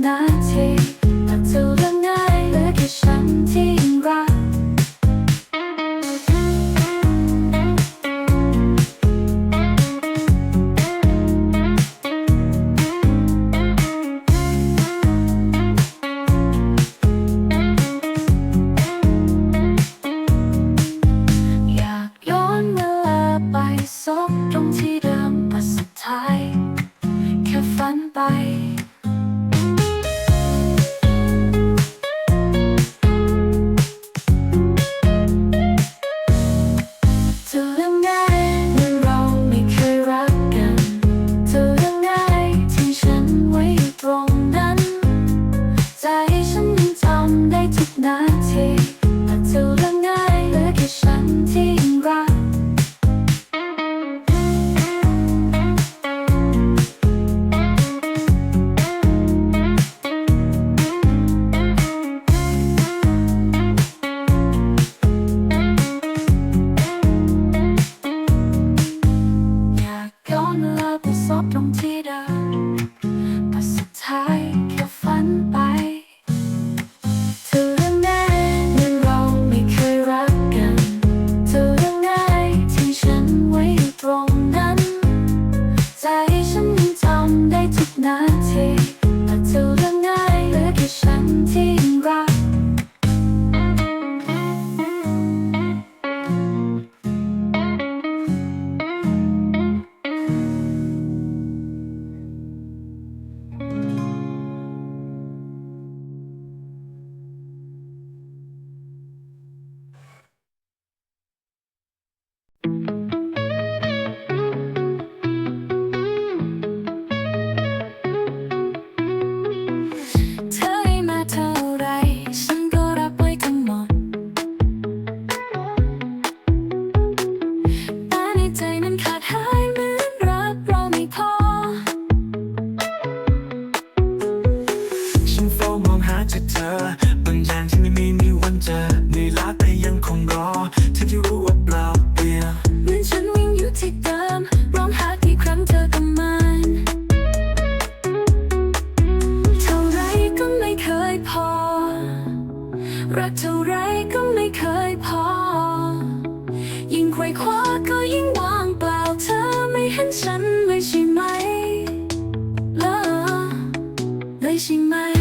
난 ไรก็ไม่เคยพอ ยิ่งควยคว้าก็ยิ่งวางเปล่าเธอไม่เห็นฉันไม่ใช่ไหม เลยใช่ไหม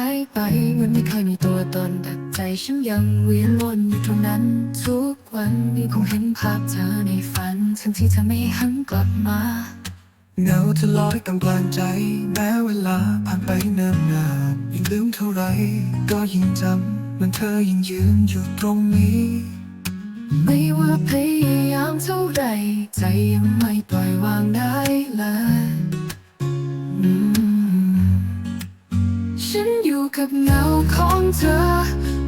ายไปมันไม่เคยมีตัวตนแต่ใจฉันยังเวีลนวนอยู่ตรงนั้น ทุกวันนี้คงเห็นภาพเธอในฝันทั้งที่เธอไม่หันกลับมาเงาทะลอยกำลังใจ แม้เวลาผ่านไปเนิ่นนานยิ่งลืมเท่าไร ก็ยิ่งจำมันเธอยังยืนอยู่ตรงนี้ ไม่ว่าพยายามเท่าไร ใจยังไม่ปล่อยวางได้เลย กับเงาของเธอ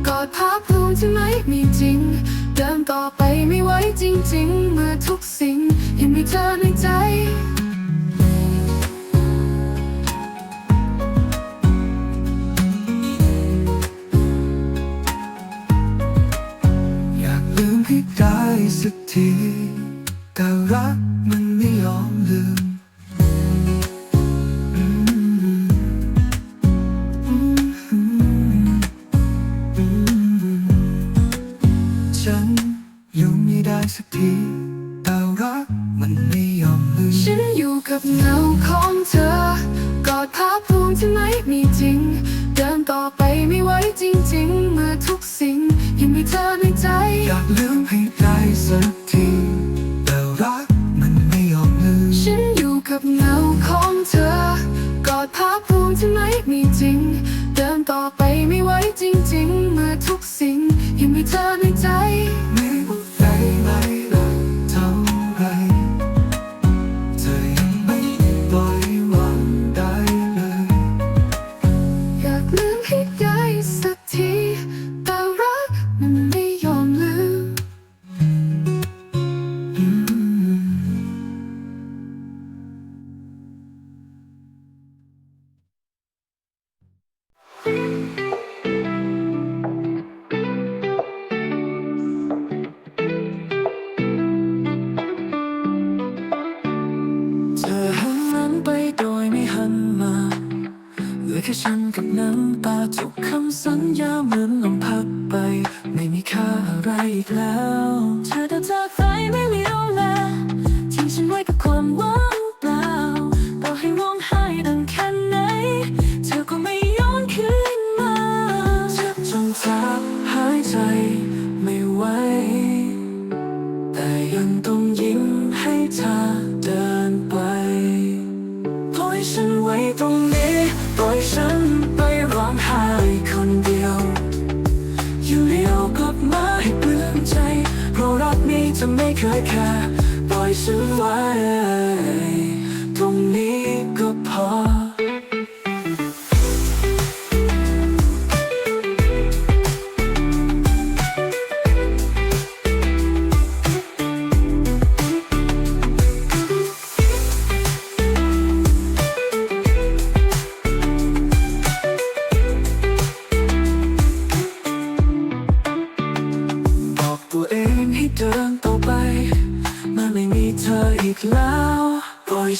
กอดภาพลวงที่ไม่มีจริง เดินต่อไปไม่ไหวจริง ๆ เมื่อทุกสิ่งยังมีเธอในใจอยากลืมให้ได้สักทีแต่รักมัน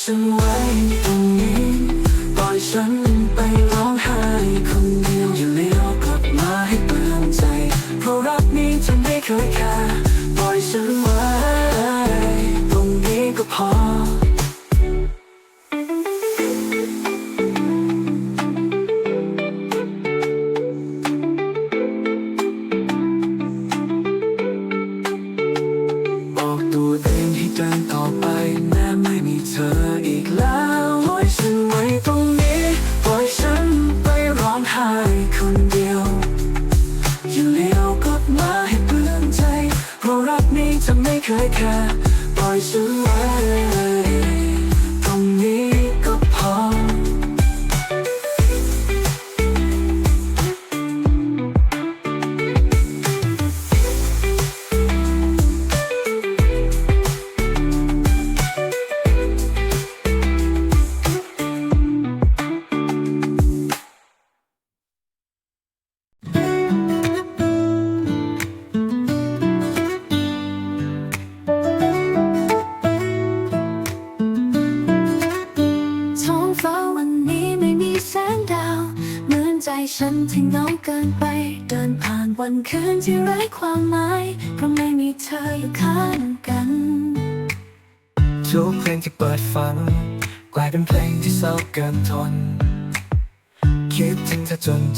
ฉันไว้ตรงนี้ปล่อยฉันไปร้องไห้คนเดียวอย่าเลี้ยวกลับมาให้เปลืองใจ เพราะรักนี้ฉันไม่เคยแค่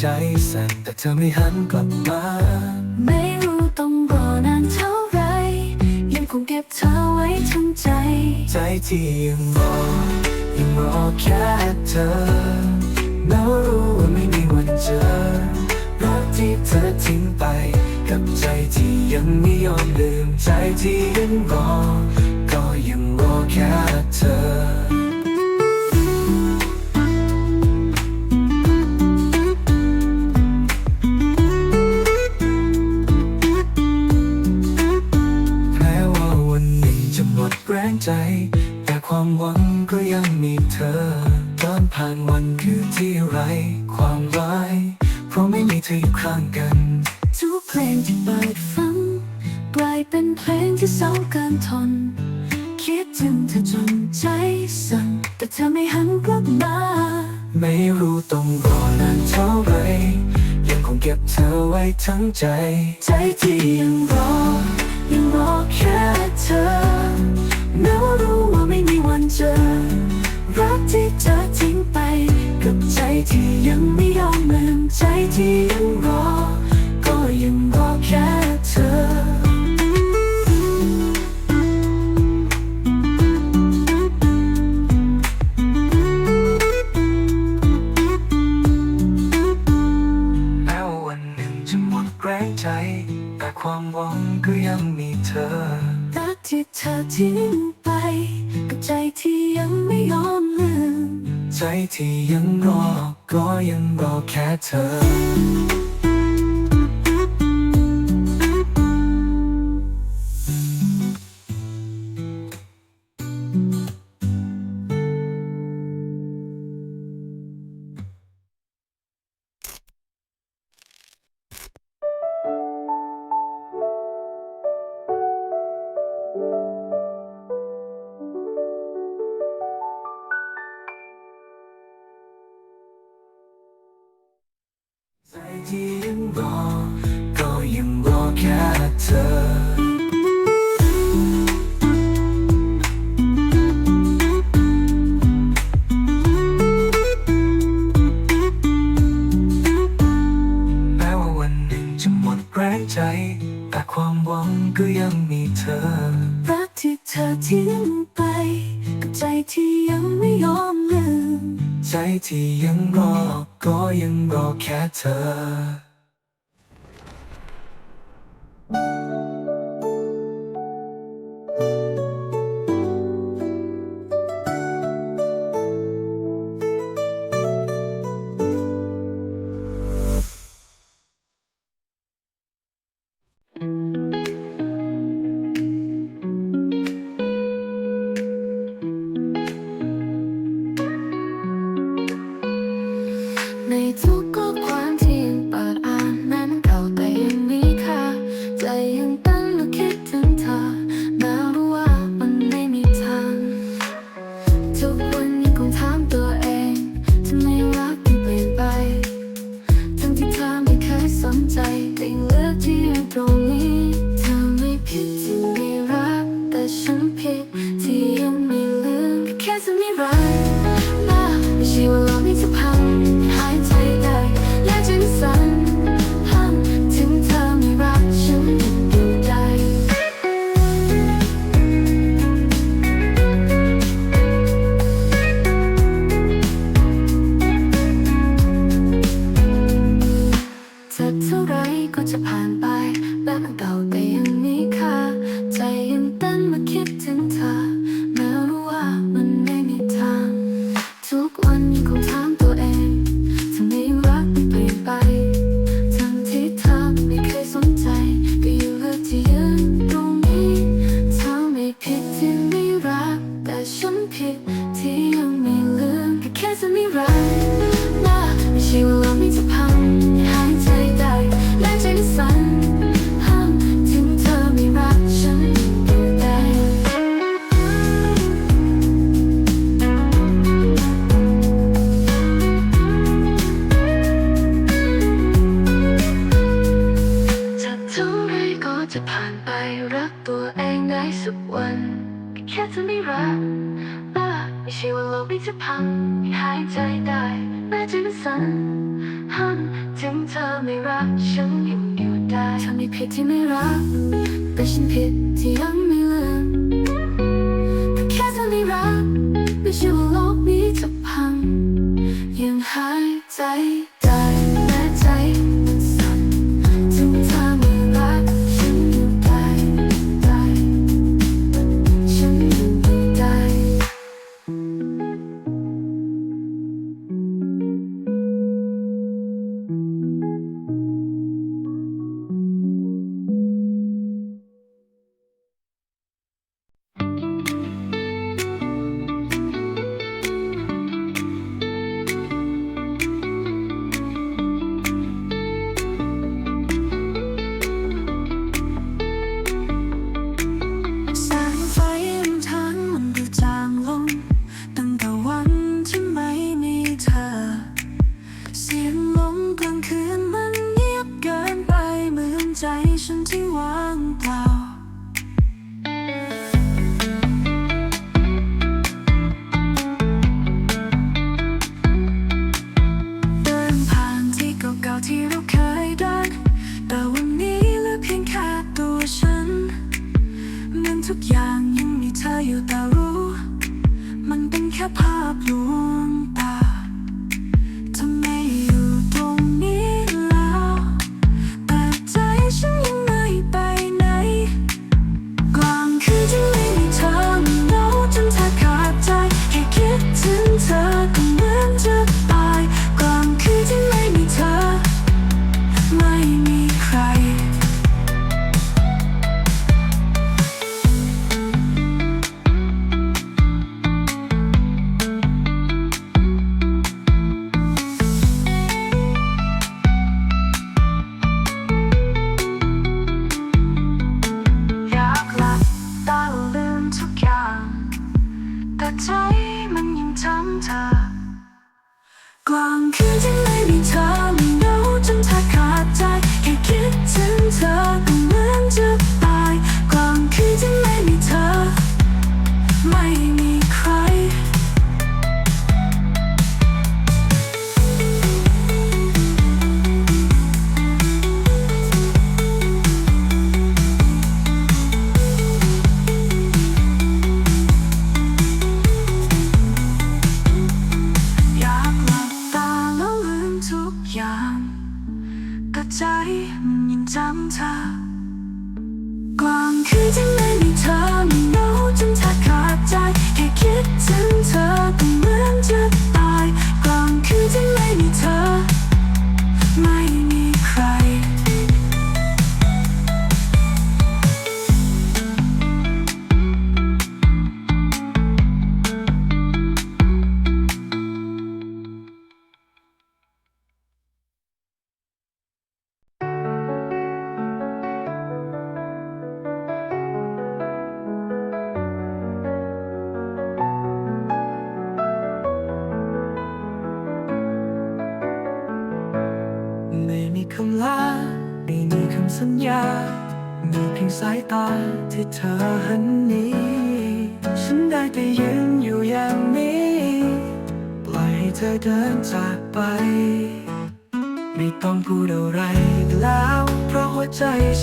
ใจสั่นแต่เธอไม่หันกลับมา ไม่รู้ต้องรอนานเท่าไร ยังคงเก็บเธอไว้ทั้งใจ ใจที่ยังรอยังรอแค่เธอแม้วรู้ว่าไม่มีวันเจอรักที่เธอทิ้งไป กับใจที่ยังไม่ยอมลืม ใจที่ยังรอก็ยังรอแค่เธอ ใจ แต่ความหวังก็ยังมีเธอเดินผ่านวันคือที่ไร ความร้าย เพราะไม่มีเธออยู่ข้างกัน ทุกเพลงที่เปิดฟังกลายเป็นเพลงที่เศร้าเกินทน คิดถึงเธอจนใจสั่นแต่เธอไม่หันกลับมา ไม่รู้ต้องรอนานเท่าไรยังคงเก็บเธอไว้ทั้งใจ ใจที่ยังรอ ยังรอแค่เธอ เจอ รักที่เธอทิ้งไป กับใจที่ยังไม่ยอมลืมใจที่ยังรอ ก็ยังรอแค่เธอแม้วันหนึ่งจะหมดแรงใจแต่ความหวังก็ยังมีเธอรักที่เธอทิ้ง ใจที่ยังรอ ก็ยังรอแค่เธอ แค่เธอ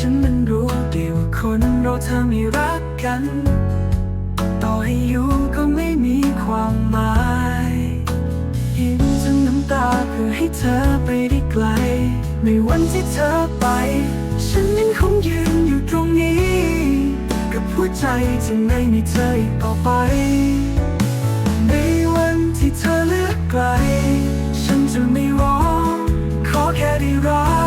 ฉันมันรู้ดีว่าคนเราเธอไม่รักกัน ต่อให้อยู่ก็ไม่มีความหมายยิ้มจนน้ำตาเพื่อให้เธอไปได้ไกล ในวันที่เธอไป ฉันยังคงยืนอยู่ตรงนี้ กับหัวใจที่ไม่มีเธออีกต่อไป ในวันที่เธอเลือกไกล ฉันจะไม่ร้องขอแค่ได้รัก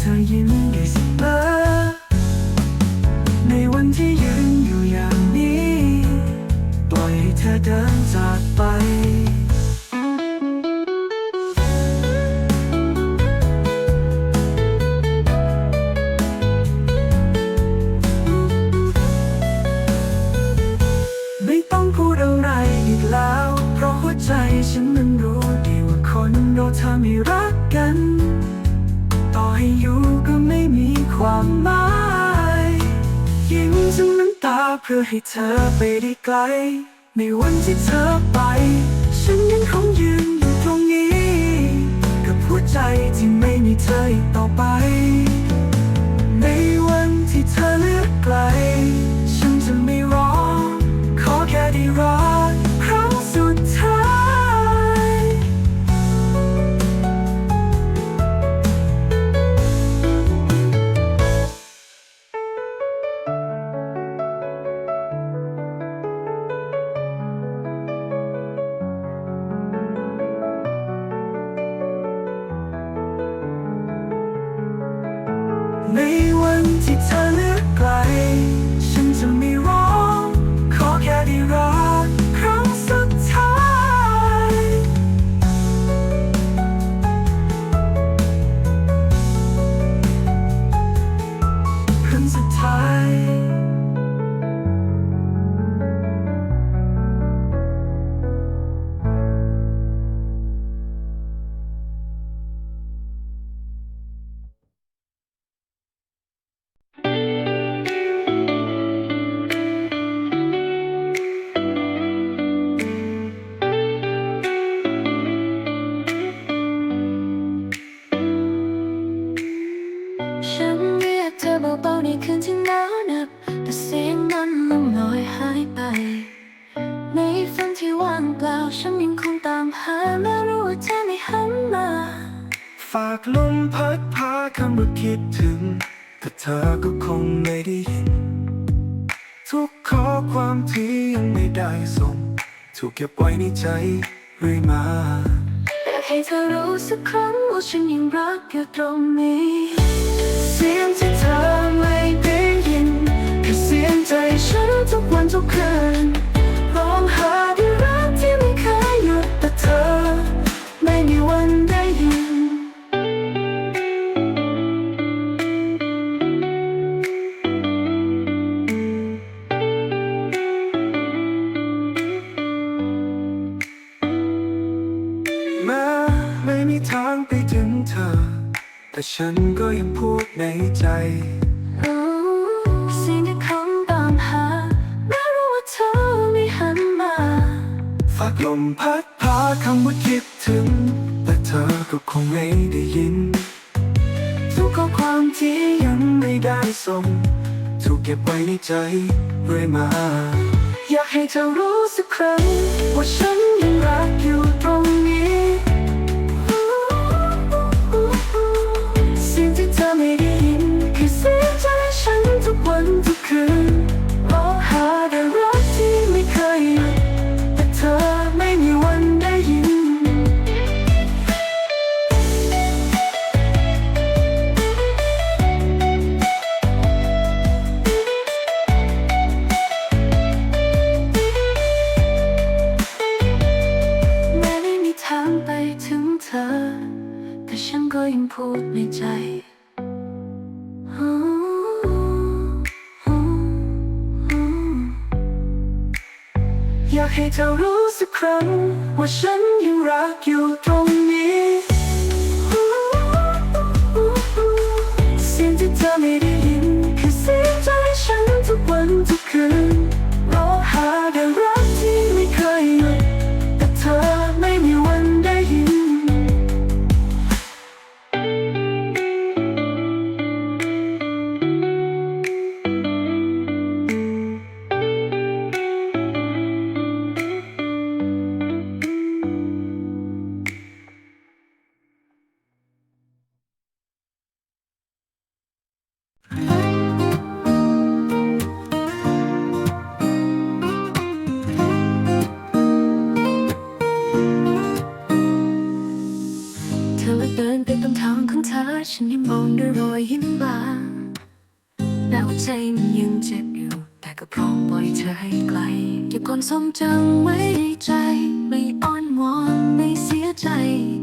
เธอยิ้มได้เสมอ ไกล ในวันที่เธอไป ใจเรื่อยมาอยากให้เธอรู้สักครั้งว่าฉันยังรักอยู่ตรงนี้ เสียงที่เธอไม่ได้ยินคือเสียงใจฉันทุกวันทุกคืน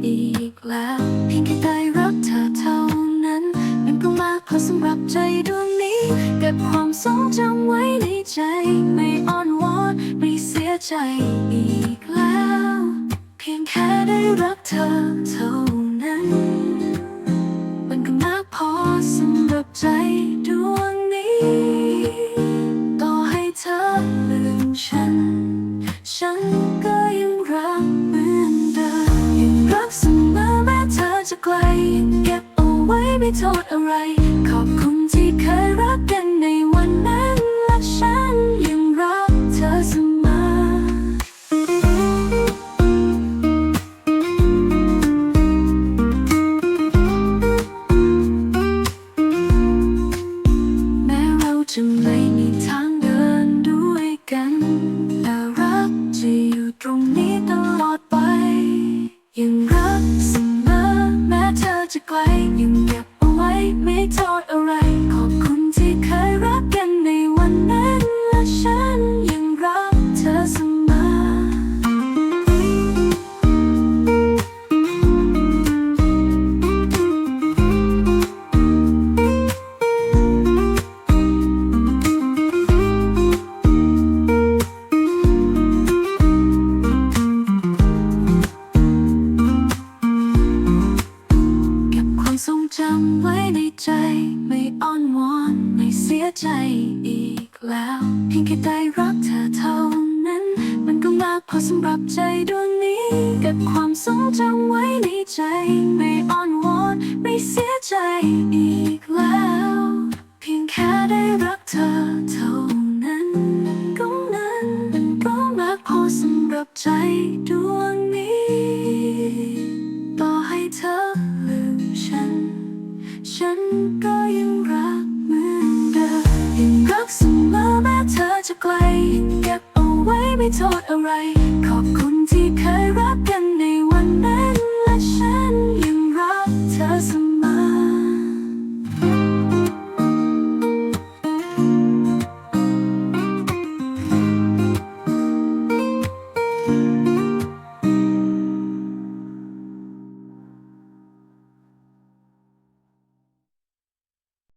อีกแล้ว เพียงแค่ได้รักเธอเท่านั้น มันก็มากพอสำหรับใจดวงนี้ เก็บความทรงจำไว้ในใจ ไม่อ้อนวอนไม่เสียใจ 真美。 ก็บความทรงจำไว้ในใจ ไม่อ้อนวอนไม่เสียใจอีก